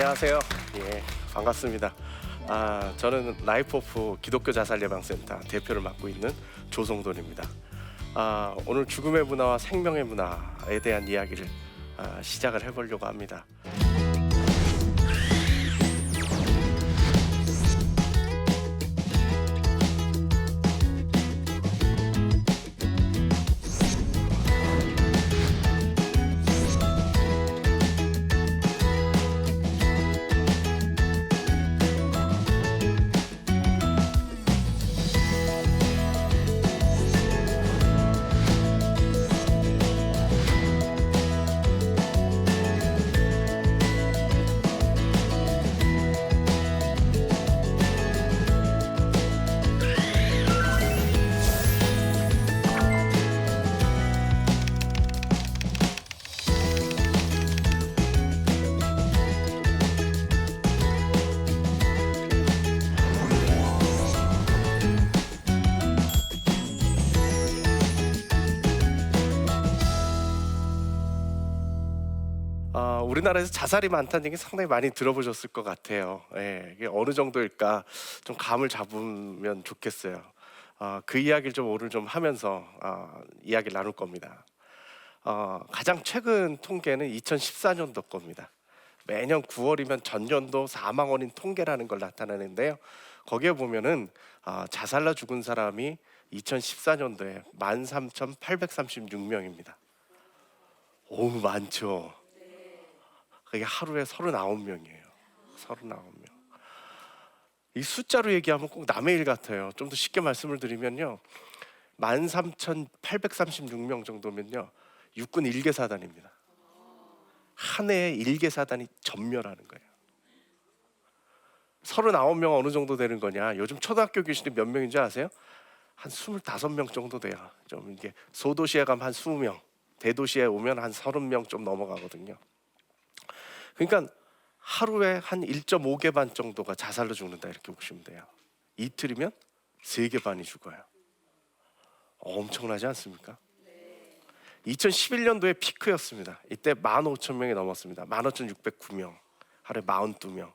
안녕하세요. 예, 반갑습니다. 아, 저는 라이프오프 기독교 자살 예방센터 대표를 맡고 있는 조성돈입니다. 아, 오늘 죽음의 문화와 생명의 문화에 대한 이야기를 아, 시작을 해보려고 합니다. 우리나라에서 자살이 많다는 얘기 상당히 많이 들어보셨을 것 같아요. 예, 이게 어느 정도일까 좀 감을 잡으면 좋겠어요. 아, 그 이야기를 좀 오늘 좀 하면서 아, 이야기를 나눌 겁니다. 어, 가장 최근 통계는 2014년도 겁니다. 매년 9월이면 전년도 사망 원인 통계라는 걸 나타내는데요. 거기에 보면은 아, 자살로 죽은 사람이 2014년도에 13,836명입니다. 오 많죠. 그게 하루에 39명이에요. 39명. 이 숫자로 얘기하면 꼭 남의 일 같아요. 좀 더 쉽게 말씀을 드리면요. 13,836명 정도면요. 육군 일개 사단입니다. 한 해에 일개 사단이 전멸하는 거예요. 39명 어느 정도 되는 거냐? 요즘 초등학교 교실이 몇 명인 줄 아세요? 한 25명 정도 돼요. 좀 이게 소도시에 가면 한 20명, 대도시에 오면 한 30명 좀 넘어가거든요. 그러니까 하루에 한 1.5개 반 정도가 자살로 죽는다 이렇게 보시면 돼요. 이틀이면 3개 반이 죽어요. 엄청나지 않습니까? 2011년도에 피크였습니다. 이때 15,000명이 넘었습니다. 15,609명. 하루에 42명.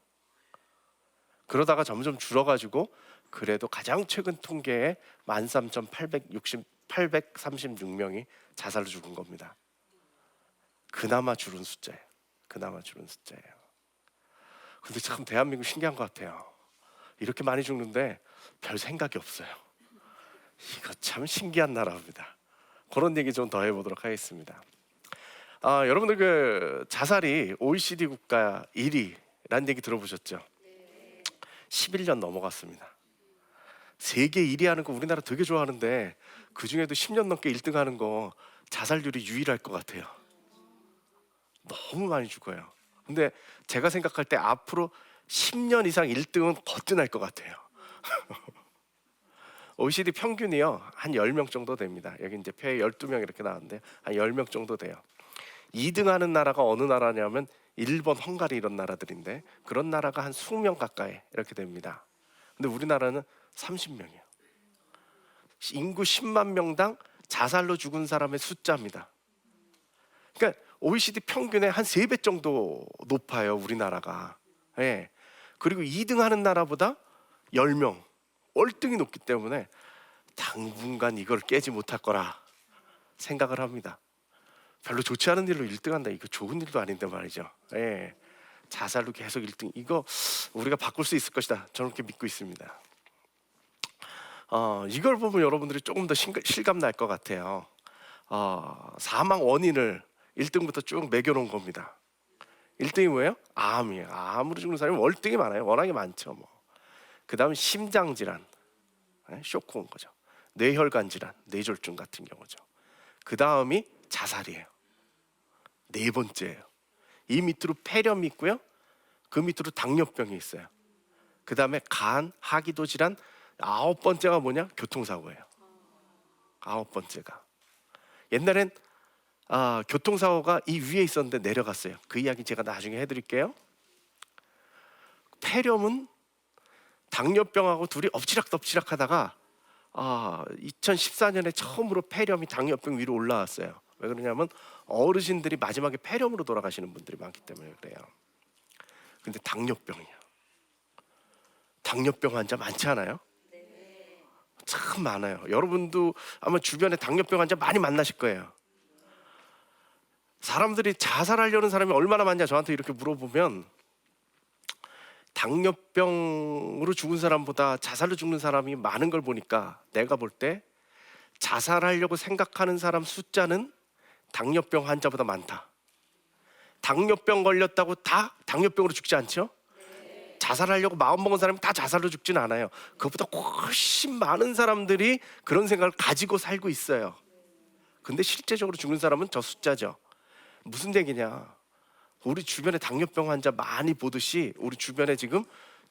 그러다가 점점 줄어가지고 그래도 가장 최근 통계에 13,836명이 자살로 죽은 겁니다. 그나마 줄은 숫자예요. 그나마 줄은 숫자예요. 근데 참 대한민국 신기한 것 같아요. 이렇게 많이 죽는데 별 생각이 없어요. 이거 참 신기한 나라입니다. 그런 얘기 좀 더 해보도록 하겠습니다. 아, 여러분들 그 자살이 OECD 국가 1위라는 얘기 들어보셨죠? 11년 넘어갔습니다. 세계 1위 하는 거 우리나라 되게 좋아하는데 그 중에도 10년 넘게 1등 하는 거 자살률이 유일할 것 같아요. 너무 많이 죽어요. 근데 제가 생각할 때 앞으로 10년 이상 1등은 거뜬할 것 같아요. OECD 평균이요. 한 10명 정도 됩니다. 여기 이제 표에 12명 이렇게 나왔는데 한 10명 정도 돼요. 2등 하는 나라가 어느 나라냐면 일본, 헝가리 이런 나라들인데 그런 나라가 한 20명 가까이 이렇게 됩니다. 근데 우리나라는 30명이에요. 인구 10만 명당 자살로 죽은 사람의 숫자입니다. 그러니까 OECD 평균의 한 세 배 정도 높아요, 우리나라가. 예. 그리고 2등 하는 나라보다 10명, 월등히 높기 때문에 당분간 이걸 깨지 못할 거라 생각을 합니다. 별로 좋지 않은 일로 1등 한다. 이거 좋은 일도 아닌데 말이죠. 예. 자살로 계속 1등. 이거 우리가 바꿀 수 있을 것이다. 저는 그렇게 믿고 있습니다. 어, 이걸 보면 여러분들이 조금 더 실감 날 것 같아요. 어, 사망 원인을 1등부터 쭉 매겨놓은 겁니다. 1등이 뭐예요? 암이에요. 암으로 죽는 사람이 월등히 많아요. 워낙에 많죠. 뭐. 그 다음 심장 질환, 네? 쇼크 온 거죠. 뇌혈관 질환, 뇌졸중 같은 경우죠. 그 다음이 자살이에요. 네 번째예요. 이 밑으로 폐렴이 있고요. 그 밑으로 당뇨병이 있어요. 그 다음에 간, 하기도 질환, 아홉 번째가 뭐냐? 교통사고예요. 아홉 번째가. 옛날엔 아, 교통사고가 이 위에 있었는데 내려갔어요. 그 이야기 제가 나중에 해드릴게요. 폐렴은 당뇨병하고 둘이 엎치락덮치락 하다가 아, 2014년에 처음으로 폐렴이 당뇨병 위로 올라왔어요. 왜 그러냐면 어르신들이 마지막에 폐렴으로 돌아가시는 분들이 많기 때문에 그래요. 근데 당뇨병이야. 당뇨병 환자 많지 않아요? 참 많아요. 여러분도 아마 주변에 당뇨병 환자 많이 만나실 거예요. 사람들이 자살하려는 사람이 얼마나 많냐 저한테 이렇게 물어보면 당뇨병으로 죽은 사람보다 자살로 죽는 사람이 많은 걸 보니까 내가 볼 때 자살하려고 생각하는 사람 숫자는 당뇨병 환자보다 많다. 당뇨병 걸렸다고 다 당뇨병으로 죽지 않죠? 자살하려고 마음 먹은 사람이 다 자살로 죽지는 않아요. 그것보다 훨씬 많은 사람들이 그런 생각을 가지고 살고 있어요. 근데 실제적으로 죽는 사람은 저 숫자죠. 무슨 얘기냐? 우리 주변에 당뇨병 환자 많이 보듯이 우리 주변에 지금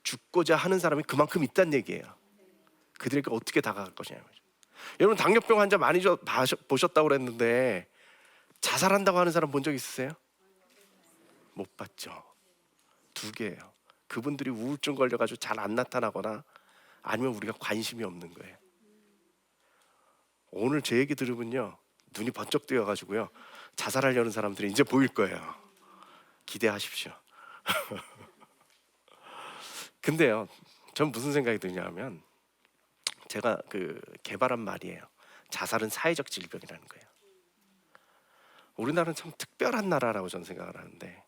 죽고자 하는 사람이 그만큼 있다는 얘기예요. 그들에게 어떻게 다가갈 것이냐. 여러분 당뇨병 환자 많이 보셨다고 그랬는데 자살한다고 하는 사람 본 적 있으세요? 못 봤죠. 두 개예요. 그분들이 우울증 걸려가지고 잘 안 나타나거나 아니면 우리가 관심이 없는 거예요. 오늘 제 얘기 들으면요 눈이 번쩍 뜨여가지고요 자살하려는 사람들이 이제 보일 거예요. 기대하십시오. 근데요, 전 무슨 생각이 드냐면 제가 그 개발한 말이에요. 자살은 사회적 질병이라는 거예요. 우리나라는 참 특별한 나라라고 저는 생각을 하는데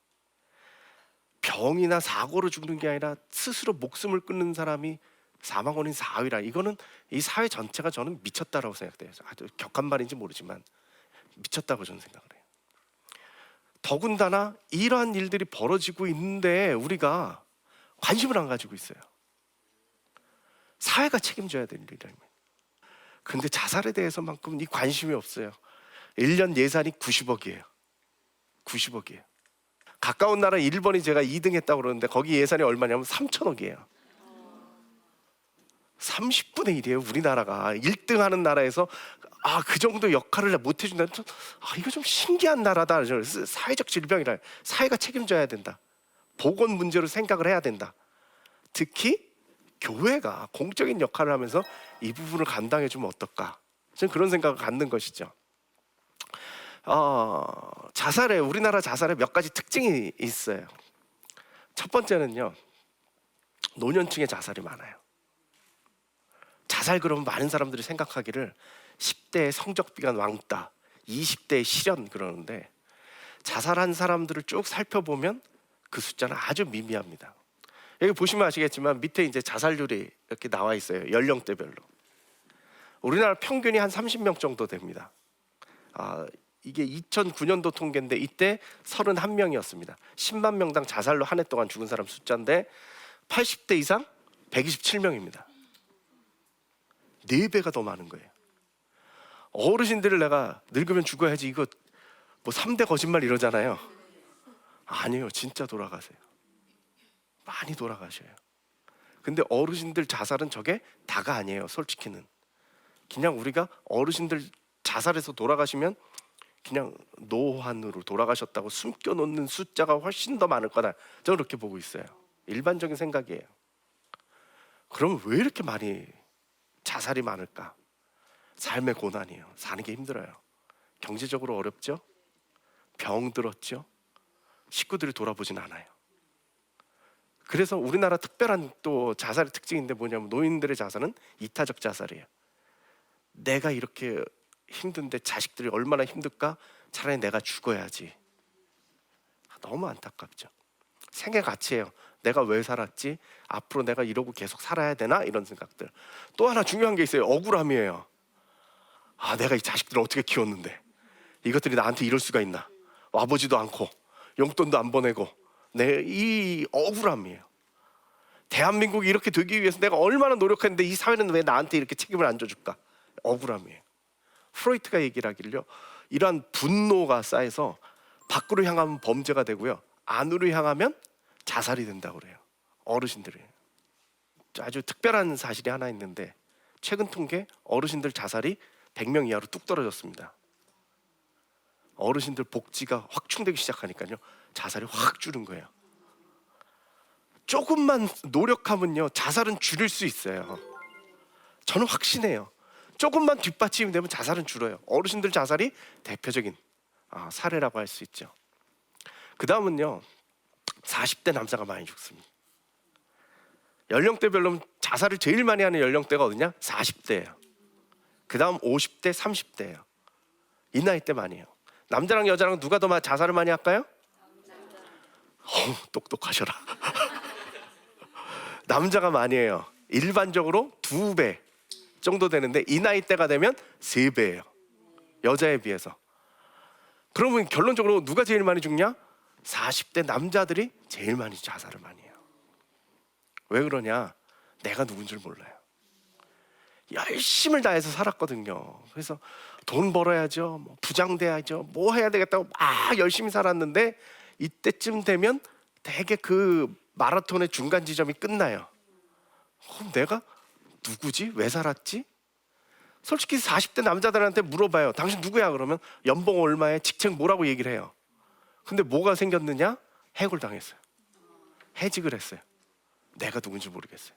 병이나 사고로 죽는 게 아니라 스스로 목숨을 끊는 사람이 사망 원인 4위라 이거는 이 사회 전체가 저는 미쳤다라고 생각돼요. 아주 격한 말인지 모르지만 미쳤다고 저는 생각을 해요. 더군다나 이러한 일들이 벌어지고 있는데 우리가 관심을 안 가지고 있어요. 사회가 책임져야 될 일입니다. 근데 자살에 대해서만큼은 이 관심이 없어요. 1년 예산이 90억이에요. 90억이에요. 가까운 나라 일본이 제가 2등 했다고 그러는데 거기 예산이 얼마냐면 3천억이에요. 30분의 1이에요. 우리나라가 1등 하는 나라에서 아, 그 정도 역할을 못 해준다는 좀, 아, 이거 좀 신기한 나라다. 저 사회적 질병이라 사회가 책임져야 된다. 보건 문제로 생각을 해야 된다. 특히 교회가 공적인 역할을 하면서 이 부분을 감당해 주면 어떨까? 저는 그런 생각을 갖는 것이죠. 어, 자살에 우리나라 자살에 몇 가지 특징이 있어요. 첫 번째는요. 노년층의 자살이 많아요. 자살 그러면 많은 사람들이 생각하기를 10대의 성적 비관 왕따, 20대의 실연 그러는데 자살한 사람들을 쭉 살펴보면 그 숫자는 아주 미미합니다. 여기 보시면 아시겠지만 밑에 이제 자살률이 이렇게 나와 있어요. 연령대별로. 우리나라 평균이 한 30명 정도 됩니다. 아, 이게 2009년도 통계인데 이때 31명이었습니다. 10만 명당 자살로 한 해 동안 죽은 사람 숫자인데 80대 이상 127명입니다. 네 배가 더 많은 거예요. 어르신들을 내가 늙으면 죽어야지 이거 뭐 3대 거짓말 이러잖아요. 아니에요. 진짜 돌아가세요. 많이 돌아가셔요. 근데 어르신들 자살은 저게 다가 아니에요. 솔직히는. 그냥 우리가 어르신들 자살해서 돌아가시면 그냥 노환으로 돌아가셨다고 숨겨놓는 숫자가 훨씬 더 많을 거다. 저는 그렇게 보고 있어요. 일반적인 생각이에요. 그럼 왜 이렇게 많이 자살이 많을까? 삶의 고난이에요. 사는 게 힘들어요. 경제적으로 어렵죠? 병 들었죠? 식구들이 돌아보진 않아요. 그래서 우리나라 특별한 또 자살의 특징인데 뭐냐면 노인들의 자살은 이타적 자살이에요. 내가 이렇게 힘든데 자식들이 얼마나 힘들까? 차라리 내가 죽어야지. 너무 안타깝죠. 생애 가치예요. 내가 왜 살았지? 앞으로 내가 이러고 계속 살아야 되나? 이런 생각들. 또 하나 중요한 게 있어요. 억울함이에요. 아, 내가 이 자식들을 어떻게 키웠는데 이것들이 나한테 이럴 수가 있나? 와보지도 않고 용돈도 안 보내고 내 이 억울함이에요. 대한민국이 이렇게 되기 위해서 내가 얼마나 노력했는데 이 사회는 왜 나한테 이렇게 책임을 안 져줄까? 억울함이에요. 프로이트가 얘기를 하길요. 이러한 분노가 쌓여서 밖으로 향하면 범죄가 되고요. 안으로 향하면 자살이 된다고 그래요. 어르신들이. 아주 특별한 사실이 하나 있는데 최근 통계 어르신들 자살이 100명 이하로 뚝 떨어졌습니다. 어르신들 복지가 확충되기 시작하니까요. 자살이 확 줄은 거예요. 조금만 노력하면요. 자살은 줄일 수 있어요. 저는 확신해요. 조금만 뒷받침이 되면 자살은 줄어요. 어르신들 자살이 대표적인 아, 사례라고 할 수 있죠. 그 다음은요. 40대 남자가 많이 죽습니다. 연령대별로 자살을 제일 많이 하는 연령대가 어디냐? 40대예요. 그 다음 50대, 30대예요. 이 나이 때 많이 해요. 남자랑 여자랑 누가 더 마- 자살을 많이 할까요? 어, 똑똑하셔라. 남자가 많이 해요. 일반적으로 두 배 정도 되는데 이 나이 때가 되면 세 배예요. 여자에 비해서. 그러면 결론적으로 누가 제일 많이 죽냐? 40대 남자들이 제일 많이 자살을 많이 해요. 왜 그러냐? 내가 누군 줄 몰라요. 열심을 다해서 살았거든요. 그래서 돈 벌어야죠. 뭐 부장 돼야죠. 뭐 해야 되겠다고 막 열심히 살았는데 이때쯤 되면 대개 그 마라톤의 중간 지점이 끝나요. 그럼 내가 누구지? 왜 살았지? 솔직히 40대 남자들한테 물어봐요. 당신 누구야? 그러면 연봉 얼마에 직책 뭐라고 얘기를 해요. 근데 뭐가 생겼느냐? 해고를 당했어요. 해직을 했어요. 내가 누군지 모르겠어요.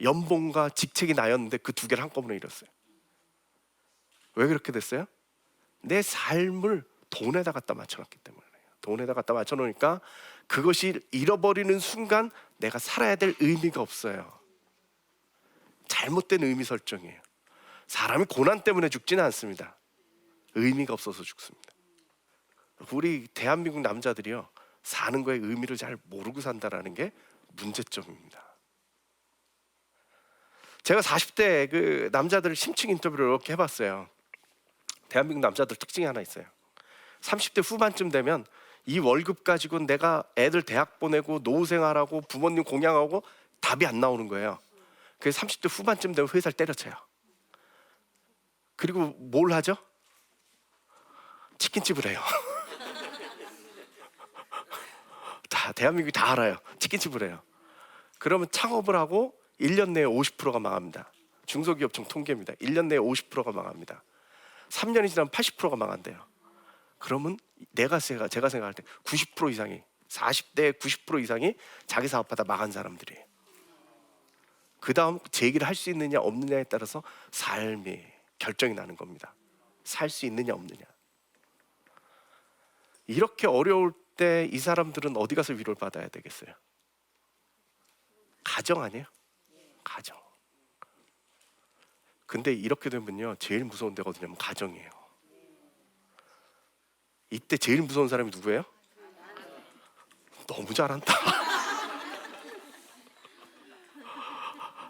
연봉과 직책이 나였는데 그 두 개를 한꺼번에 잃었어요. 왜 그렇게 됐어요? 내 삶을 돈에다 갖다 맞춰놨기 때문에 돈에다 갖다 맞춰놓으니까 그것이 잃어버리는 순간 내가 살아야 될 의미가 없어요. 잘못된 의미 설정이에요. 사람이 고난 때문에 죽지는 않습니다. 의미가 없어서 죽습니다. 우리 대한민국 남자들이요 사는 거에 의미를 잘 모르고 산다라는 게 문제점입니다. 제가 40대 그 남자들 심층 인터뷰를 이렇게 해봤어요. 대한민국 남자들 특징이 하나 있어요. 30대 후반쯤 되면 이 월급 가지고 내가 애들 대학 보내고 노후 생활하고 부모님 공양하고 답이 안 나오는 거예요. 그래서 30대 후반쯤 되면 회사를 때려쳐요. 그리고 뭘 하죠? 치킨집을 해요. 다 대한민국이 다 알아요. 치킨집을 해요. 그러면 창업을 하고 1년 내에 50%가 망합니다. 중소기업청 통계입니다. 1년 내에 50%가 망합니다. 3년이 지나면 80%가 망한대요. 그러면 내가 제가 제가 생각할 때 90% 이상이 40대 90% 이상이 자기 사업하다 망한 사람들이에요. 그 다음 재기를 할 수 있느냐 없느냐에 따라서 삶이 결정이 나는 겁니다. 살 수 있느냐 없느냐. 이렇게 어려울 때 이 사람들은 어디 가서 위로를 받아야 되겠어요? 가정 아니에요? 가정. 근데 이렇게 되면요 제일 무서운 데가 어디냐면 가정이에요. 이때 제일 무서운 사람이 누구예요? 너무 잘한다.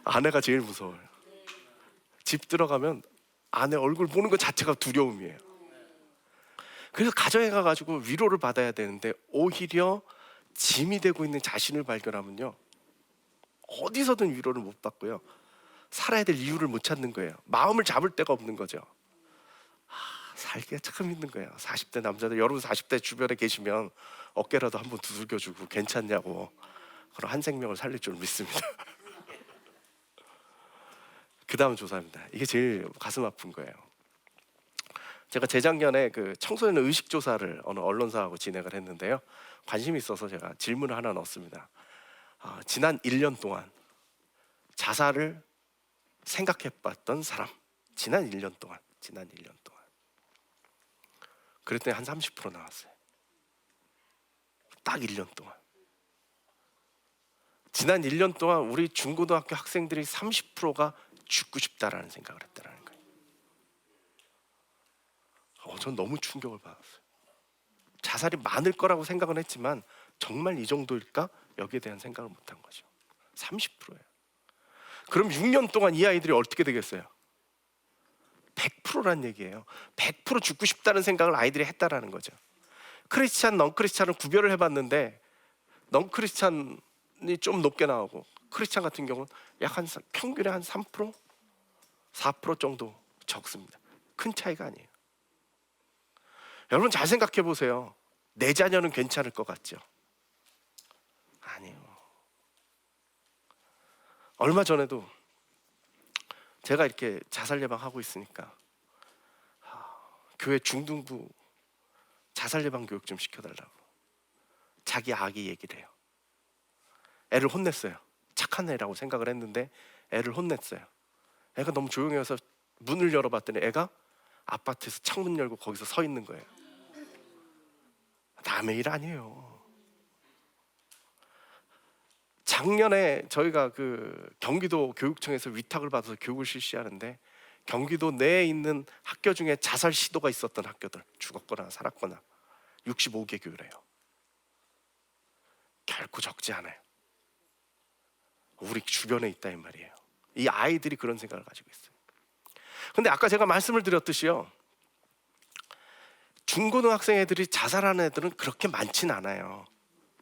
아내가 제일 무서워요. 집 들어가면 아내 얼굴 보는 것 자체가 두려움이에요. 그래서 가정에 가가지고 위로를 받아야 되는데 오히려 짐이 되고 있는 자신을 발견하면요 어디서든 위로를 못 받고요 살아야 될 이유를 못 찾는 거예요. 마음을 잡을 데가 없는 거죠. 아, 살기가 참 힘든 거예요. 40대 남자들 여러분 40대 주변에 계시면 어깨라도 한번 두들겨주고 괜찮냐고 그럼 한 생명을 살릴 줄 믿습니다. 그 다음 조사입니다. 이게 제일 가슴 아픈 거예요. 제가 재작년에 그 청소년 의식 조사를 어느 언론사하고 진행을 했는데요. 관심이 있어서 제가 질문을 하나 넣었습니다. 아, 지난 1년 동안 자살을 생각해 봤던 사람. 지난 1년 동안, 지난 1년 동안. 그랬더니 한 30% 나왔어요. 딱 1년 동안. 지난 1년 동안 우리 중고등학교 학생들이 30%가 죽고 싶다라는 생각을 했다라는 거예요. 어, 전 너무 충격을 받았어요. 자살이 많을 거라고 생각은 했지만 정말 이 정도일까? 여기에 대한 생각을 못 한 거죠. 30%예요. 그럼 6년 동안 이 아이들이 어떻게 되겠어요? 100%란 얘기예요. 100% 죽고 싶다는 생각을 아이들이 했다라는 거죠. 크리스찬, 넌 크리스찬을 구별을 해봤는데 넌 크리스찬이 좀 높게 나오고 크리스찬 같은 경우는 약 한 평균에 한 3%, 4% 정도 적습니다. 큰 차이가 아니에요. 여러분 잘 생각해 보세요. 내 자녀는 괜찮을 것 같죠? 아니요. 얼마 전에도 제가 이렇게 자살 예방하고 있으니까 하, 교회 중등부 자살 예방 교육 좀 시켜달라고 자기 아기 얘기를 해요. 애를 혼냈어요. 착한 애라고 생각을 했는데 애를 혼냈어요. 애가 너무 조용해서 문을 열어봤더니 애가 아파트에서 창문 열고 거기서 서 있는 거예요. 남의 일 아니에요. 작년에 저희가 그 경기도 교육청에서 위탁을 받아서 교육을 실시하는데 경기도 내에 있는 학교 중에 자살 시도가 있었던 학교들 죽었거나 살았거나 65개 교래요. 결코 적지 않아요. 우리 주변에 있다 이 말이에요. 이 아이들이 그런 생각을 가지고 있어요. 근데 아까 제가 말씀을 드렸듯이요. 중고등학생 애들이 자살하는 애들은 그렇게 많진 않아요.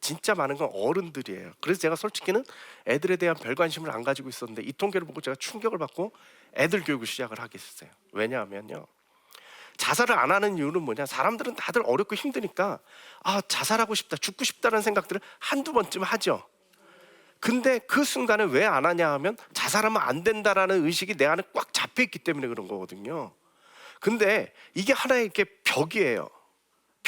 진짜 많은 건 어른들이에요. 그래서 제가 솔직히는 애들에 대한 별 관심을 안 가지고 있었는데 이 통계를 보고 제가 충격을 받고 애들 교육을 시작을 하게 됐어요. 왜냐하면요. 자살을 안 하는 이유는 뭐냐? 사람들은 다들 어렵고 힘드니까 아, 자살하고 싶다, 죽고 싶다는 생각들을 한두 번쯤 하죠. 근데 그 순간에 왜 안 하냐 하면 자살하면 안 된다라는 의식이 내 안에 꽉 잡혀 있기 때문에 그런 거거든요. 근데 이게 하나의 이렇게 벽이에요.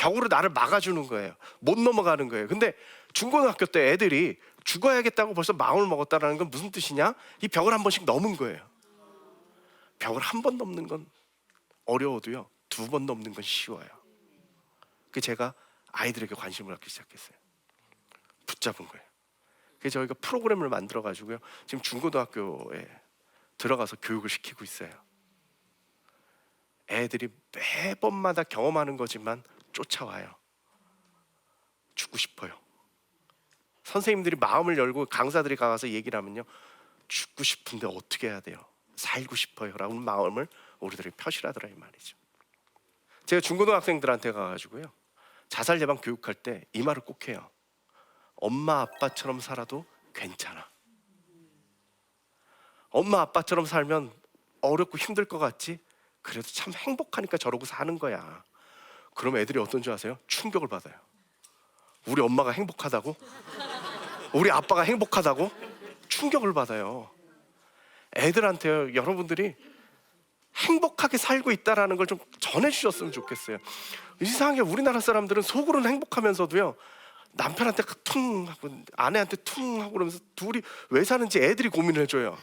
벽으로 나를 막아주는 거예요. 못 넘어가는 거예요. 근데 중고등학교 때 애들이 죽어야겠다고 벌써 마음을 먹었다라는 건 무슨 뜻이냐? 이 벽을 한 번씩 넘은 거예요. 벽을 한 번 넘는 건 어려워도요. 두 번 넘는 건 쉬워요. 그 제가 아이들에게 관심을 갖기 시작했어요. 붙잡은 거예요. 그래서 저희가 프로그램을 만들어 가지고요. 지금 중고등학교에 들어가서 교육을 시키고 있어요. 애들이 매번마다 경험하는 거지만 쫓아와요. 죽고 싶어요. 선생님들이 마음을 열고 강사들이 가서 얘기를 하면요. 죽고 싶은데 어떻게 해야 돼요? 살고 싶어요 라는 마음을 우리들이 표시하더라 이 말이죠. 제가 중고등학생들한테 가가지고요. 자살 예방 교육할 때 이 말을 꼭 해요. 엄마 아빠처럼 살아도 괜찮아. 엄마 아빠처럼 살면 어렵고 힘들 것 같지? 그래도 참 행복하니까 저러고 사는 거야. 그럼 애들이 어떤 줄 아세요? 충격을 받아요. 우리 엄마가 행복하다고? 우리 아빠가 행복하다고? 충격을 받아요. 애들한테요, 여러분들이 행복하게 살고 있다라는 걸 좀 전해주셨으면 좋겠어요. 이상하게 우리나라 사람들은 속으로는 행복하면서도요, 남편한테 퉁 하고 아내한테 퉁 하고 그러면서 둘이 왜 사는지 애들이 고민을 해줘요.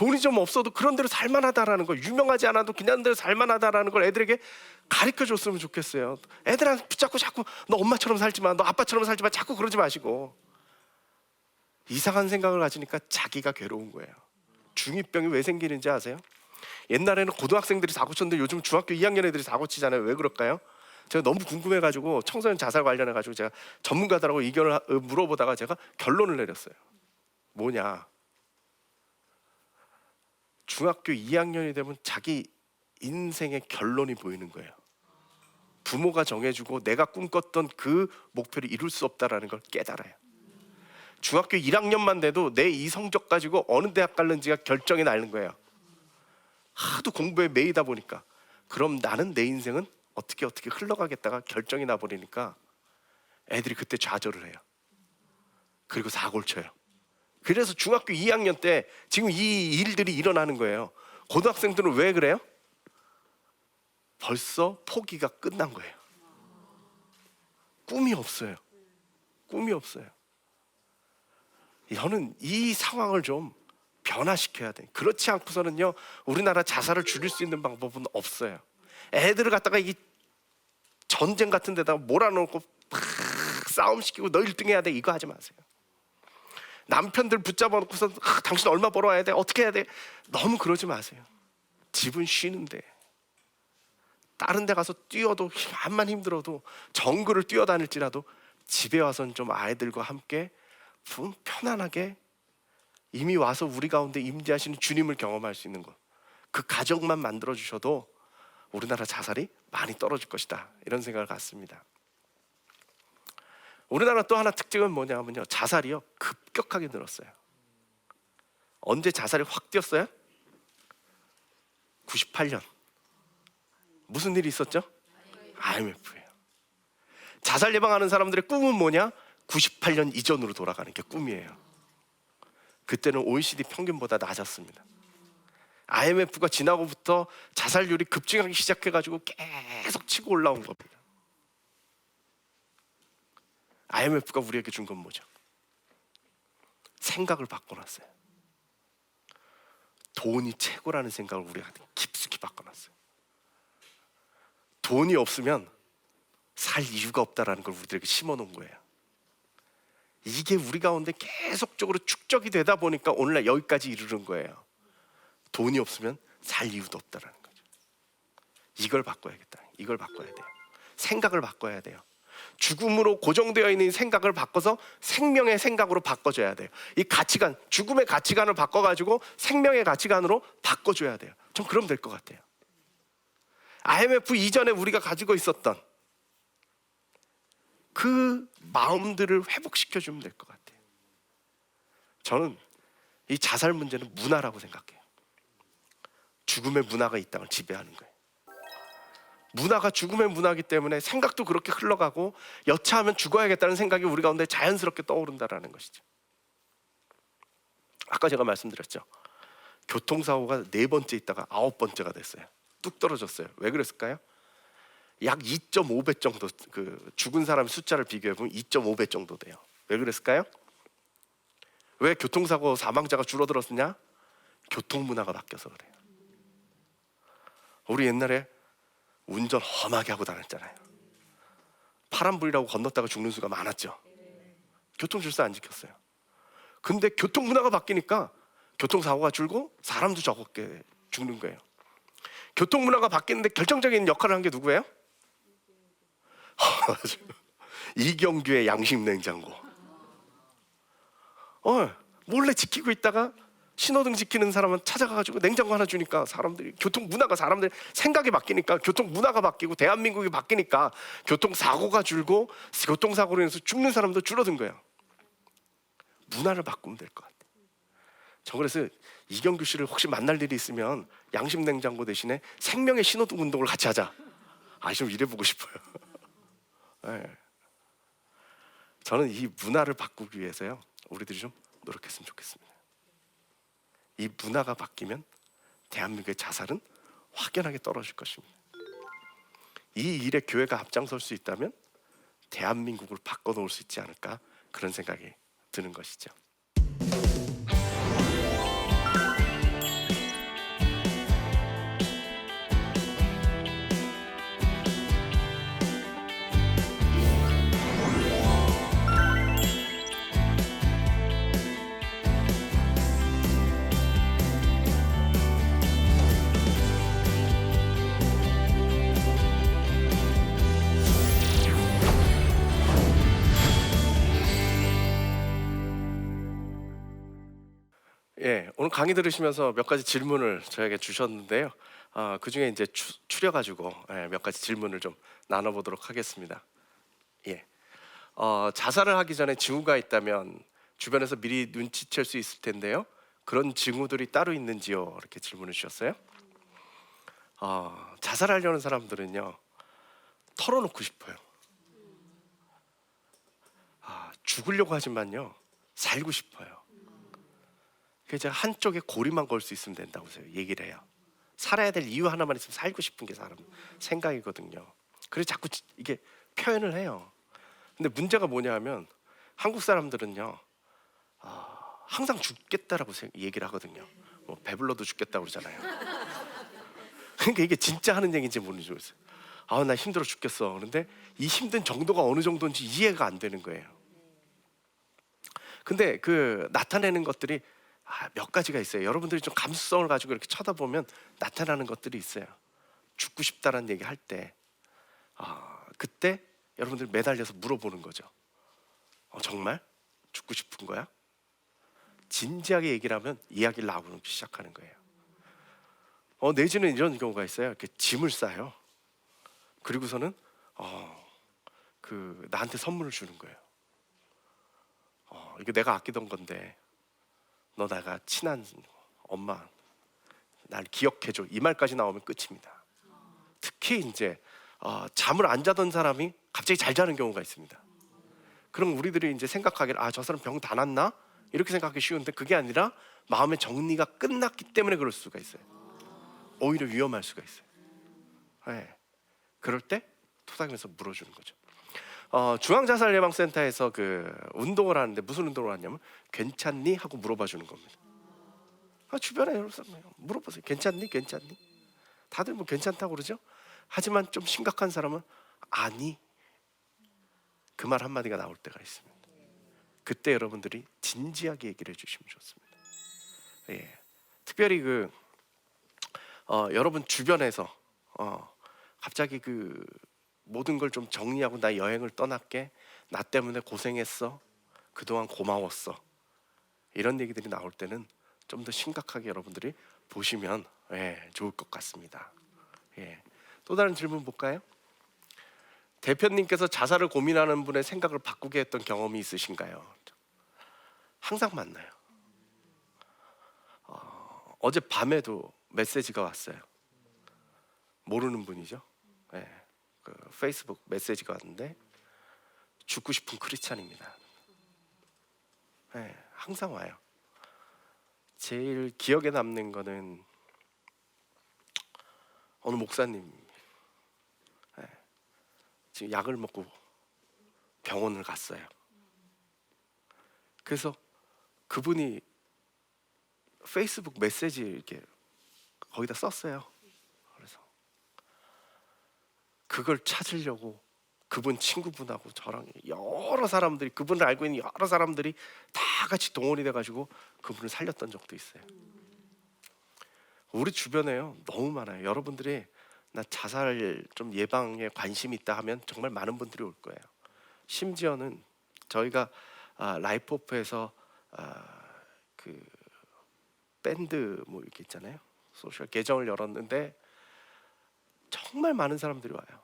돈이 좀 없어도 그런 대로 살만하다라는 걸 유명하지 않아도 그냥 대로 살만하다라는 걸 애들에게 가르쳐 줬으면 좋겠어요. 애들한테 붙잡고 자꾸 너 엄마처럼 살지 마, 너 아빠처럼 살지 마, 자꾸 그러지 마시고 이상한 생각을 가지니까 자기가 괴로운 거예요. 중이병이 왜 생기는지 아세요? 옛날에는 고등학생들이 사고 쳤는데 요즘 중학교 2학년 애들이 사고 치잖아요. 왜 그럴까요? 제가 너무 궁금해가지고 청소년 자살 관련해가지고 제가 전문가들하고 의견을 하- 물어보다가 제가 결론을 내렸어요. 뭐냐? 중학교 2학년이 되면 자기 인생의 결론이 보이는 거예요. 부모가 정해주고 내가 꿈꿨던 그 목표를 이룰 수 없다라는 걸 깨달아요. 중학교 1학년만 돼도 내 이 성적 가지고 어느 대학 갈는지가 결정이 나는 거예요. 하도 공부에 매이다 보니까 그럼 나는 내 인생은 어떻게 어떻게 흘러가겠다가 결정이 나 버리니까 애들이 그때 좌절을 해요. 그리고 사고를 쳐요. 그래서 중학교 2학년 때 지금 이 일들이 일어나는 거예요. 고등학생들은 왜 그래요? 벌써 포기가 끝난 거예요. 꿈이 없어요. 꿈이 없어요. 저는 이 상황을 좀 변화시켜야 돼. 그렇지 않고서는요, 우리나라 자살을 줄일 수 있는 방법은 없어요. 애들을 갖다가 이 전쟁 같은 데다가 몰아넣고 막 싸움 시키고 너 1등 해야 돼 이거 하지 마세요. 남편들 붙잡아 놓고서 아, 당신 얼마 벌어와야 돼 어떻게 해야 돼 너무 그러지 마세요. 집은 쉬는데 다른 데 가서 뛰어도 한만 힘들어도 정글을 뛰어다닐지라도 집에 와서는 좀 아이들과 함께 좀 편안하게 이미 와서 우리 가운데 임재하시는 주님을 경험할 수 있는 것. 그 가정만 만들어 주셔도 우리나라 자살이 많이 떨어질 것이다. 이런 생각을 갖습니다. 우리나라 또 하나 특징은 뭐냐면요. 자살이요. 급격하게 늘었어요. 언제 자살이 확 뛰었어요? 98년. 무슨 일이 있었죠? IMF예요. 자살 예방하는 사람들의 꿈은 뭐냐? 98년 이전으로 돌아가는 게 꿈이에요. 그때는 OECD 평균보다 낮았습니다. IMF가 지나고부터 자살률이 급증하기 시작해가지고 계속 치고 올라온 겁니다. IMF가 우리에게 준 건 뭐죠? 생각을 바꿔놨어요. 돈이 최고라는 생각을 우리가 깊숙이 바꿔놨어요. 돈이 없으면 살 이유가 없다라는 걸 우리들에게 심어놓은 거예요. 이게 우리 가운데 계속적으로 축적이 되다 보니까 오늘날 여기까지 이르는 거예요. 돈이 없으면 살 이유도 없다라는 거죠. 이걸 바꿔야겠다. 이걸 바꿔야 돼요. 생각을 바꿔야 돼요. 죽음으로 고정되어 있는 생각을 바꿔서 생명의 생각으로 바꿔줘야 돼요. 이 가치관, 죽음의 가치관을 바꿔가지고 생명의 가치관으로 바꿔줘야 돼요. 전 그럼 될 것 같아요. IMF 이전에 우리가 가지고 있었던 그 마음들을 회복시켜주면 될 것 같아요. 저는 이 자살 문제는 문화라고 생각해요. 죽음의 문화가 이 땅을 지배하는 거예요. 문화가 죽음의 문화이기 때문에 생각도 그렇게 흘러가고 여차하면 죽어야겠다는 생각이 우리 가운데 자연스럽게 떠오른다라는 것이죠. 아까 제가 말씀드렸죠. 교통사고가 네 번째 있다가 아홉 번째가 됐어요. 뚝 떨어졌어요. 왜 그랬을까요? 약 2.5배 정도 그 죽은 사람 숫자를 비교해 보면 2.5배 정도 돼요. 왜 그랬을까요? 왜 교통사고 사망자가 줄어들었느냐? 교통 문화가 바뀌어서 그래요. 우리 옛날에 운전 험하게 하고 다녔잖아요. 파란불이라고 건넜다가 죽는 수가 많았죠. 교통 질서 안 지켰어요. 근데 교통 문화가 바뀌니까 교통 사고가 줄고 사람도 적게 죽는 거예요. 교통 문화가 바뀌는데 결정적인 역할을 한 게 누구예요? 이경규의 양심 냉장고. 어, 몰래 지키고 있다가 신호등 지키는 사람은 찾아가가지고 냉장고 하나 주니까 사람들이 교통 문화가 사람들 생각이 바뀌니까 교통 문화가 바뀌고 대한민국이 바뀌니까 교통 사고가 줄고 교통 사고로 인해서 죽는 사람도 줄어든 거예요. 문화를 바꾸면 될 것 같아요. 저 그래서 이경규 씨를 혹시 만날 일이 있으면 양심 냉장고 대신에 생명의 신호등 운동을 같이 하자. 아, 좀 이래 보고 싶어요. 네. 저는 이 문화를 바꾸기 위해서요. 우리들이 좀 노력했으면 좋겠습니다. 이 문화가 바뀌면 대한민국의 자살은 확연하게 떨어질 것입니다. 이 일에 교회가 앞장설 수 있다면 대한민국을 바꿔놓을 수 있지 않을까 그런 생각이 드는 것이죠. 오늘 강의 들으시면서 몇 가지 질문을 저에게 주셨는데요. 아, 그 중에 이제 추, 추려가지고 예, 몇 가지 질문을 좀 나눠보도록 하겠습니다. 예, 어, 자살을 하기 전에 징후가 있다면 주변에서 미리 눈치챌 수 있을 텐데요. 그런 징후들이 따로 있는지요? 이렇게 질문을 주셨어요. 어, 자살하려는 사람들은요, 털어놓고 싶어요. 아, 죽으려고 하지만요, 살고 싶어요. 그래서 제가 한쪽에 고리만 걸 수 있으면 된다고 얘기를 해요. 살아야 될 이유 하나만 있으면 살고 싶은 게 사람 생각이거든요. 그래서 자꾸 지- 이게 표현을 해요. 근데 문제가 뭐냐 하면 한국 사람들은요, 아, 항상 죽겠다라고 생- 얘기를 하거든요. 뭐 배불러도 죽겠다고 그러잖아요. 그러니까 이게 진짜 하는 얘기인지 모르겠어요. 아, 나 힘들어 죽겠어. 그런데 이 힘든 정도가 어느 정도인지 이해가 안 되는 거예요. 근데 그 나타내는 것들이 아, 몇 가지가 있어요. 여러분들이 좀 감수성을 가지고 이렇게 쳐다보면 나타나는 것들이 있어요. 죽고 싶다라는 얘기 할 때, 아, 그때 여러분들 매달려서 물어보는 거죠. 어, 정말 죽고 싶은 거야? 진지하게 얘기를 하면 이야기를 나오기 시작하는 거예요. 어, 내지는 이런 경우가 있어요. 이렇게 짐을 싸요. 그리고서는 어, 그 나한테 선물을 주는 거예요. 어, 이거 내가 아끼던 건데 너 내가 친한 엄마 날 기억해줘 이 말까지 나오면 끝입니다. 특히 이제 어, 잠을 안 자던 사람이 갑자기 잘 자는 경우가 있습니다. 그럼 우리들이 이제 생각하기를 아저 사람 병 다 났나 이렇게 생각하기 쉬운데 그게 아니라 마음의 정리가 끝났기 때문에 그럴 수가 있어요. 오히려 위험할 수가 있어요. 네. 그럴 때 토닥이면서 물어주는 거죠. 어, 중앙자살예방센터에서 그 운동을 하는데 무슨 운동을 하냐면 괜찮니 하고 물어봐 주는 겁니다. 아, 주변에 여러 사람 물어보세요. 괜찮니? 괜찮니? 다들 뭐 괜찮다고 그러죠. 하지만 좀 심각한 사람은 아니 그 말 한마디가 나올 때가 있습니다. 그때 여러분들이 진지하게 얘기를 해주시면 좋습니다. 예, 특별히 그 어, 여러분 주변에서 어, 갑자기 그 모든 걸 좀 정리하고 나 여행을 떠날게 나 때문에 고생했어 그동안 고마웠어 이런 얘기들이 나올 때는 좀 더 심각하게 여러분들이 보시면 예, 좋을 것 같습니다. 예. 또 다른 질문 볼까요? 대표님께서 자살을 고민하는 분의 생각을 바꾸게 했던 경험이 있으신가요? 항상 만나요. 어, 어제 밤에도 메시지가 왔어요. 모르는 분이죠. 예, 그 페이스북 메시지가 왔는데 죽고 싶은 크리스찬입니다. 예, 항상 와요. 제일 기억에 남는 거는 어느 목사님 예, 지금 약을 먹고 병원을 갔어요. 그래서 그분이 페이스북 메시지 이렇게 거기다 썼어요. 그걸 찾으려고 그분 친구분하고 저랑 여러 사람들이 그분을 알고 있는 여러 사람들이 다 같이 동원이 돼가지고 그분을 살렸던 적도 있어요. 우리 주변에요 너무 많아요. 여러분들이 나 자살 좀 예방에 관심 있다 하면 정말 많은 분들이 올 거예요. 심지어는 저희가 아, 라이프오프에서 아, 그 밴드 뭐 이렇게 있잖아요. 소셜 계정을 열었는데 정말 많은 사람들이 와요.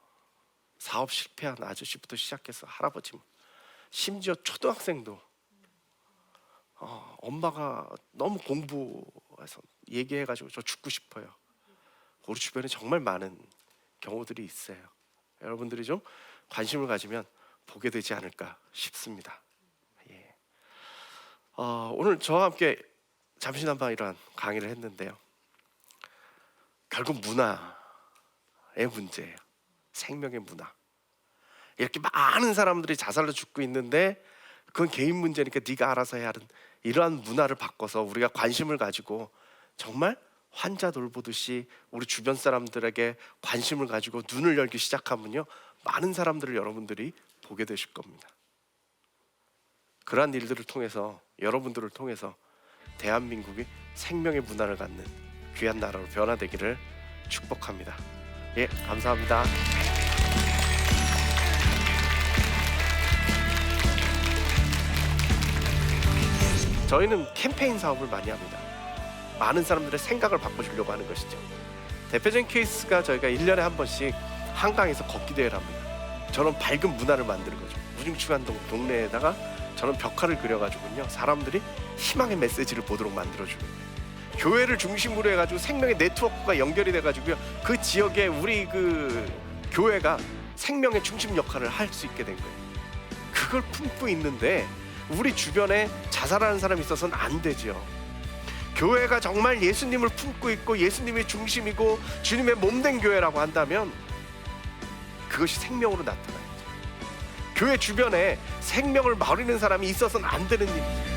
사업 실패한 아저씨부터 시작해서 할아버지, 심지어 초등학생도 어, 엄마가 너무 공부해서 얘기해가지고 저 죽고 싶어요. 우리 주변에 정말 많은 경우들이 있어요. 여러분들이 좀 관심을 가지면 보게 되지 않을까 싶습니다. 예. 어, 오늘 저와 함께 잠시나마 이러한 강의를 했는데요. 결국 문화 의 문제예요. 생명의 문화. 이렇게 많은 사람들이 자살로 죽고 있는데 그건 개인 문제니까 네가 알아서 해야 하는 이러한 문화를 바꿔서 우리가 관심을 가지고 정말 환자 돌보듯이 우리 주변 사람들에게 관심을 가지고 눈을 열기 시작하면요 많은 사람들을 여러분들이 보게 되실 겁니다. 그러한 일들을 통해서 여러분들을 통해서 대한민국이 생명의 문화를 갖는 귀한 나라로 변화되기를 축복합니다. 예, 감사합니다. 저희는 캠페인 사업을 많이 합니다. 많은 사람들의 생각을 바꿔주려고 하는 것이죠. 대표적인 케이스가 저희가 1년에 한 번씩 한강에서 걷기 대회를 합니다. 저는 밝은 문화를 만드는 거죠. 무중충한 동- 동네에다가 저는 벽화를 그려가지고요. 사람들이 희망의 메시지를 보도록 만들어주는. 교회를 중심으로 해가지고 생명의 네트워크가 연결이 돼가지고요. 그 지역에 우리 그 교회가 생명의 중심 역할을 할 수 있게 된 거예요. 그걸 품고 있는데 우리 주변에 자살하는 사람이 있어서는 안 되죠. 교회가 정말 예수님을 품고 있고 예수님이 중심이고 주님의 몸된 교회라고 한다면 그것이 생명으로 나타나야죠. 교회 주변에 생명을 마르는 사람이 있어서는 안 되는 일이죠.